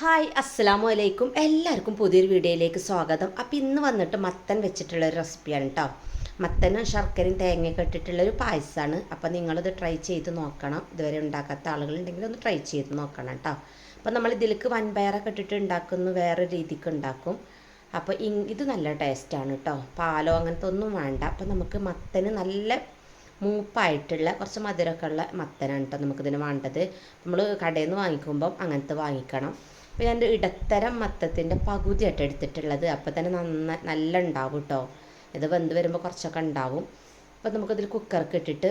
Hi അസ്സലാമു അലൈക്കും എല്ലാവർക്കും പുതിയൊരു വീഡിയോയിലേക്ക് സ്വാഗതം. അപ്പോൾ ഇന്ന് വന്നിട്ട് മത്തൻ വെച്ചിട്ടുള്ള ഒരു റെസിപ്പിയാണ് കേട്ടോ മത്തനും ശർക്കരയും തേങ്ങയൊക്കെ ഇട്ടിട്ടുള്ള ഒരു പായസമാണ് അപ്പോൾ നിങ്ങളിത് ട്രൈ ചെയ്ത് നോക്കണം. ഇതുവരെ ഉണ്ടാക്കാത്ത ആളുകളുണ്ടെങ്കിൽ ഒന്ന് ട്രൈ ചെയ്ത് നോക്കണം കേട്ടോ അപ്പോൾ നമ്മൾ ഇതിലേക്ക് വൻപയറൊക്കെ ഇട്ടിട്ട് ഉണ്ടാക്കുന്ന വേറെ രീതിക്ക് ഉണ്ടാക്കും. അപ്പോൾ ഇത് നല്ല ടേസ്റ്റാണ് കേട്ടോ പാലോ അങ്ങനത്തെ ഒന്നും വേണ്ട. അപ്പോൾ നമുക്ക് മത്തന് നല്ല മൂപ്പായിട്ടുള്ള കുറച്ച് മധുരമൊക്കെ ഉള്ള മത്തനാണ് കേട്ടോ നമുക്കിതിന് വേണ്ടത്. നമ്മൾ കടയിൽ നിന്ന് വാങ്ങിക്കുമ്പം അങ്ങനത്തെ വാങ്ങിക്കണം. അപ്പോൾ ഞാൻ ഇടത്തരം മത്തത്തിന്റെ പകുതിയായിട്ട് എടുത്തിട്ടുള്ളത്. അപ്പോൾ തന്നെ നന്നായി നല്ല ഉണ്ടാവും കേട്ടോ ഇത് വെന്ത് വരുമ്പോൾ കുറച്ചൊക്കെ ഉണ്ടാവും. അപ്പോൾ നമുക്കതിൽ കുക്കർക്ക് ഇട്ടിട്ട്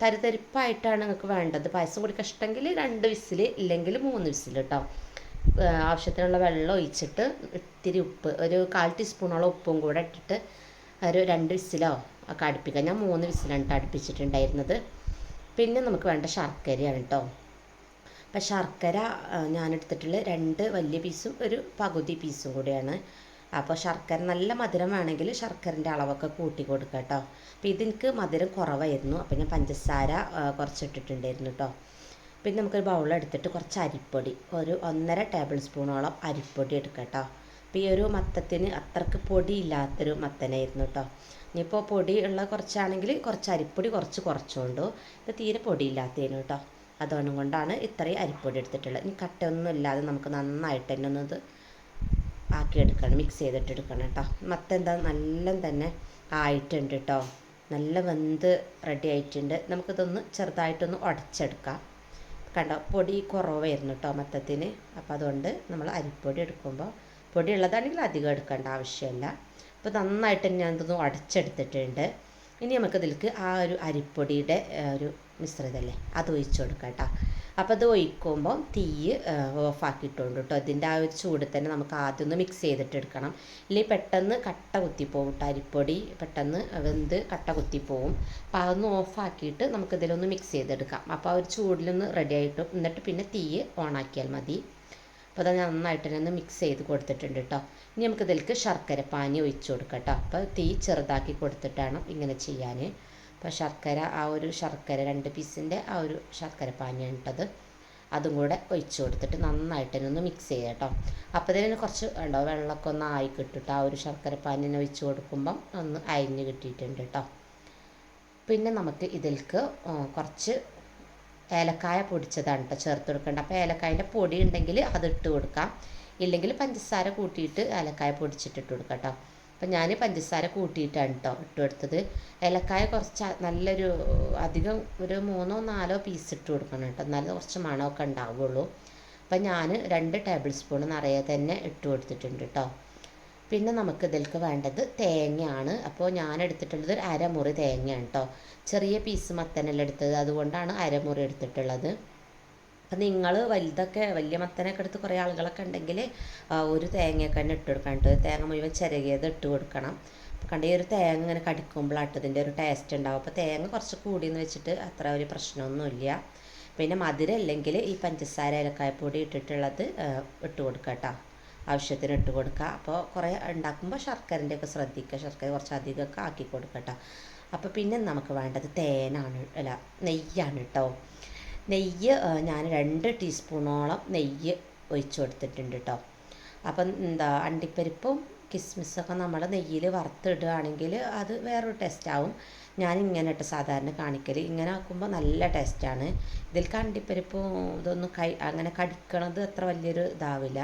തരിതരിപ്പായിട്ടാണ് നിങ്ങൾക്ക് വേണ്ടത്. പായസം കൂടി ഇഷ്ടമെങ്കിൽ രണ്ട് വിസിൽ ഇല്ലെങ്കിൽ മൂന്ന് വിസിൽ കേട്ടോ ആവശ്യത്തിനുള്ള വെള്ളം ഒഴിച്ചിട്ട് ഇത്തിരി ഉപ്പ് ഒരു കാൽ ടീസ്പൂണോളം ഉപ്പും കൂടെ ഇട്ടിട്ട് ഒരു രണ്ട് വിസിലോ ഒക്കെ അടുപ്പിക്കാം. ഞാൻ മൂന്ന് വിസിലാണ് അടുപ്പിച്ചിട്ടുണ്ടായിരുന്നത്. പിന്നെ നമുക്ക് വേണ്ട ശർക്കരയാണ് കേട്ടോ അപ്പം ശർക്കര ഞാൻ എടുത്തിട്ടുള്ള രണ്ട് വലിയ പീസും ഒരു പകുതി പീസും കൂടിയാണ്. അപ്പോൾ ശർക്കര നല്ല മധുരം വേണമെങ്കിൽ ശർക്കരന്റെ അളവൊക്കെ കൂട്ടി കൊടുക്കുക കേട്ടോ. അപ്പോൾ ഇതെനിക്ക് മധുരം കുറവായിരുന്നു. അപ്പോൾ ഞാൻ പഞ്ചസാര കുറച്ചിട്ടിട്ടുണ്ടായിരുന്നു കേട്ടോ. പിന്നെ നമുക്കൊരു ബൗളെടുത്തിട്ട് കുറച്ച് അരിപ്പൊടി ഒരു ഒന്നര ടേബിൾ സ്പൂണോളം അരിപ്പൊടി എടുക്കാം കേട്ടോ. അപ്പോൾ ഈ ഒരു മത്തത്തിന് അത്രയ്ക്ക് പൊടി ഇല്ലാത്തൊരു മത്തനായിരുന്നു കേട്ടോ. ഇനിയിപ്പോൾ പൊടി ഉള്ള കുറച്ചാണെങ്കിൽ കുറച്ച് അരിപ്പൊടി കുറച്ച് കുറച്ചുകൊണ്ടു. ഇത് തീരെ പൊടിയില്ലാത്തതിനു കേട്ടോ. അതുകൊണ്ട് കൊണ്ടാണ് ഇത്രയും അരിപ്പൊടി എടുത്തിട്ടുള്ളത്. ഇനി കട്ടയൊന്നും ഇല്ലാതെ നമുക്ക് നന്നായിട്ട് തന്നെ ഇത് ആക്കിയെടുക്കണം മിക്സ് ചെയ്തിട്ട് എടുക്കണം കേട്ടോ. മത്തെന്താ നല്ല തന്നെ ആയിട്ടുണ്ട് കേട്ടോ. നല്ല വെന്ത് റെഡി ആയിട്ടുണ്ട്. നമുക്കിതൊന്ന് ചെറുതായിട്ടൊന്ന് ഉടച്ചെടുക്കാം. കണ്ടോ പൊടി കുറവായിരുന്നു കേട്ടോ മത്തത്തിന്. അപ്പോൾ അതുകൊണ്ട് നമ്മൾ അരിപ്പൊടി എടുക്കുമ്പോൾ പൊടി ഉള്ളതാണെങ്കിൽ അധികം എടുക്കേണ്ട ആവശ്യമില്ല. അപ്പോൾ നന്നായിട്ട് ഞാൻ ഇതൊന്ന് ഉടച്ചെടുത്തിട്ടുണ്ട്. ഇനി നമുക്കിതിലേക്ക് ആ ഒരു അരിപ്പൊടിയുടെ ഒരു മിശ്രിതമല്ലേ അത് ഒഴിച്ചു കൊടുക്കാം കേട്ടോ. അപ്പോൾ അത് ഒഴിക്കുമ്പോൾ തീ ഓഫാക്കിയിട്ടുണ്ട് കേട്ടോ. ഇതിന്റെ ആ ഒരു ചൂട് തന്നെ നമുക്ക് ആദ്യം ഒന്ന് മിക്സ് ചെയ്തിട്ട് എടുക്കണം ഇല്ലെങ്കിൽ പെട്ടെന്ന് കട്ട കുത്തിപ്പോവും കേട്ടോ അരിപ്പൊടി. പെട്ടെന്ന് വെന്ത് കട്ട കുത്തിപ്പോവും. അപ്പോൾ അതൊന്ന് ഓഫാക്കിയിട്ട് നമുക്കിതിലൊന്ന് മിക്സ് ചെയ്തെടുക്കാം. അപ്പോൾ ആ ഒരു ചൂടിലൊന്ന് റെഡി ആയിട്ടും എന്നിട്ട് പിന്നെ തീ ഓൺ ആക്കിയാൽ മതി. അപ്പോൾ അത് നന്നായിട്ട് തന്നെ മിക്സ് ചെയ്ത് കൊടുത്തിട്ടുണ്ട് കേട്ടോ. ഇനി നമുക്ക് ഇതിലേക്ക് ശർക്കര പാനി ഒഴിച്ചു കൊടുക്കാം കേട്ടോ. അപ്പോൾ തീ ചെറുതാക്കി കൊടുത്തിട്ടാണ് ഇങ്ങനെ ചെയ്യാൻ. അപ്പോൾ ശർക്കര ആ ഒരു ശർക്കര രണ്ട് പീസിന്റെ ആ ഒരു ശർക്കര പാനിയാണ് ഇട്ടത്. അതും കൂടെ ഒഴിച്ചു കൊടുത്തിട്ട് നന്നായിട്ട് തന്നെ ഒന്ന് മിക്സ് ചെയ്യുക കേട്ടോ. അപ്പോൾ കുറച്ച് ഉണ്ടോ വെള്ളമൊക്കെ ഒന്ന് ആയി കിട്ടിട്ട് ആ ഒരു ശർക്കര പാനിനെ ഒഴിച്ച് കൊടുക്കുമ്പം ഒന്ന് അരിഞ്ഞ് കിട്ടിയിട്ടുണ്ട് കേട്ടോ. പിന്നെ നമുക്ക് ഇതിൽക്ക് കുറച്ച് ഏലക്കായ പൊടിച്ചതാണ് കേട്ടോ ചേർത്ത് കൊടുക്കേണ്ടത്. അപ്പോൾ ഏലക്കായന്റെ പൊടി ഉണ്ടെങ്കിൽ അത് ഇട്ട് കൊടുക്കാം. ഇല്ലെങ്കിൽ പഞ്ചസാര കൂട്ടിയിട്ട് ഏലക്കായ പൊടിച്ചിട്ടിട്ട് കൊടുക്കാം കേട്ടോ. അപ്പം ഞാൻ പഞ്ചസാര കൂട്ടിയിട്ടാണ് കേട്ടോ ഇട്ട് കൊടുത്തത്. ഏലക്കായ കുറച്ച് നല്ലൊരു അധികം ഒരു മൂന്നോ നാലോ പീസ് ഇട്ട് കൊടുക്കണം കേട്ടോ എന്നാലും കുറച്ച് മണമൊക്കെ ഉണ്ടാവുള്ളൂ. അപ്പം ഞാൻ രണ്ട് ടേബിൾ സ്പൂൺ നിറയെ തന്നെ ഇട്ട് കൊടുത്തിട്ടുണ്ട് കേട്ടോ പിന്നെ നമുക്ക് ഇതിലേക്ക് വേണ്ടത് തേങ്ങയാണ്. അപ്പോൾ ഞാൻ എടുത്തിട്ടുള്ളത് ഒരു അരമുറി തേങ്ങയാണ് കേട്ടോ ചെറിയ പീസ് മത്തനെല്ലാം എടുത്തത്. അതുകൊണ്ടാണ് അരമുറി എടുത്തിട്ടുള്ളത്. അപ്പം നിങ്ങൾ വലുതൊക്കെ വലിയ മത്തനൊക്കെ എടുത്ത് കുറേ ആളുകളൊക്കെ ഉണ്ടെങ്കിൽ ഒരു തേങ്ങയൊക്കെ തന്നെ ഇട്ട് കൊടുക്കണം കേട്ടോ. തേങ്ങ മുഴുവൻ ചിരകിയത് ഇട്ട് കൊടുക്കണം. കണ്ട ഈ ഒരു തേങ്ങ ഇങ്ങനെ കടിക്കുമ്പോഴാട്ടോ ഇതിന്റെ ഒരു ടേസ്റ്റ് ഉണ്ടാവും അപ്പോൾ തേങ്ങ കുറച്ച് കൂടിയെന്ന് വെച്ചിട്ട് അത്ര ഒരു പ്രശ്നമൊന്നുമില്ല പിന്നെ മധുരം അല്ലെങ്കിൽ ഈ പഞ്ചസാര ഏലക്കായപ്പൊടി ഇട്ടിട്ടുള്ളത് ഇട്ട് കൊടുക്കുക കേട്ടോ. ആവശ്യത്തിന് ഇട്ട് കൊടുക്കുക. അപ്പോൾ കുറേ ഉണ്ടാക്കുമ്പോൾ ശർക്കരന്റെ ഒക്കെ ശ്രദ്ധിക്കുക. ശർക്കര കുറച്ച് അധികമൊക്കെ ആക്കി കൊടുക്കുക അപ്പോൾ പിന്നെ നമുക്ക് വേണ്ടത് തേനാണ് അല്ല നെയ്യാണ് കേട്ടോ. നെയ്യ് ഞാൻ രണ്ട് ടീസ്പൂണോളം നെയ്യ് ഒഴിച്ചു കൊടുത്തിട്ടുണ്ട് കേട്ടോ അപ്പം എന്താ അണ്ടിപ്പരിപ്പും കിസ്മിസൊക്കെ നമ്മൾ നെയ്യിൽ വറുത്തിടുകയാണെങ്കിൽ അത് വേറൊരു ടേസ്റ്റാവും ഞാൻ ഇങ്ങനെ ഇട്ട് സാധാരണ കാണിക്കൽ ഇങ്ങനെ ആക്കുമ്പോൾ നല്ല ടേസ്റ്റാണ് ഇതിൽ കണ്ടിപ്പരിപ്പ് ഇതൊന്നും കൈ അങ്ങനെ കടിക്കണത് അത്ര വലിയൊരു ഇതാവില്ല.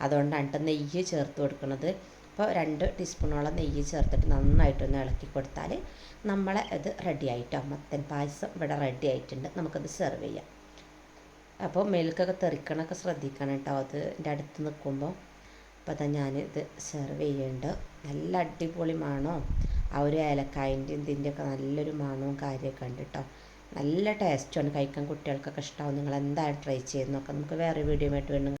അതുകൊണ്ടാണ് നെയ്യ് ചേർത്ത് കൊടുക്കുന്നത് അപ്പോൾ രണ്ട് ടീസ്പൂണോളം നെയ്യ് ചേർത്തിട്ട് നന്നായിട്ടൊന്ന് ഇളക്കി കൊടുത്താൽ നമ്മളെ ഇത് റെഡി ആയിട്ടോ? മത്തൻ പായസം ഇവിടെ റെഡി ആയിട്ടുണ്ട്. നമുക്കത് സെർവ് ചെയ്യാം. അപ്പോൾ മെൽക്കൊക്കെ തെറിക്കണമൊക്കെ ശ്രദ്ധിക്കണം കേട്ടോ. അത് എന്റെ അടുത്ത് നിൽക്കുമ്പോൾ. അപ്പോൾ അതാ ഞാനിത് സെർവ് ചെയ്യുന്നുണ്ട്. നല്ല അടിപൊളി മണോ ആ ഒരു ഏലക്കായന്റെ ഇതിന്റെയൊക്കെ നല്ലൊരു മണവും കാര്യമൊക്കെ ഉണ്ട് കേട്ടോ. നല്ല ടേസ്റ്റാണ് കഴിക്കാൻ കുട്ടികൾക്കൊക്കെ ഇഷ്ടമാവും നിങ്ങൾ എന്തായാലും ട്രൈ ചെയ്ത് നോക്കാം നമുക്ക് വേറെ വീഡിയോ ആയിട്ട് വേണം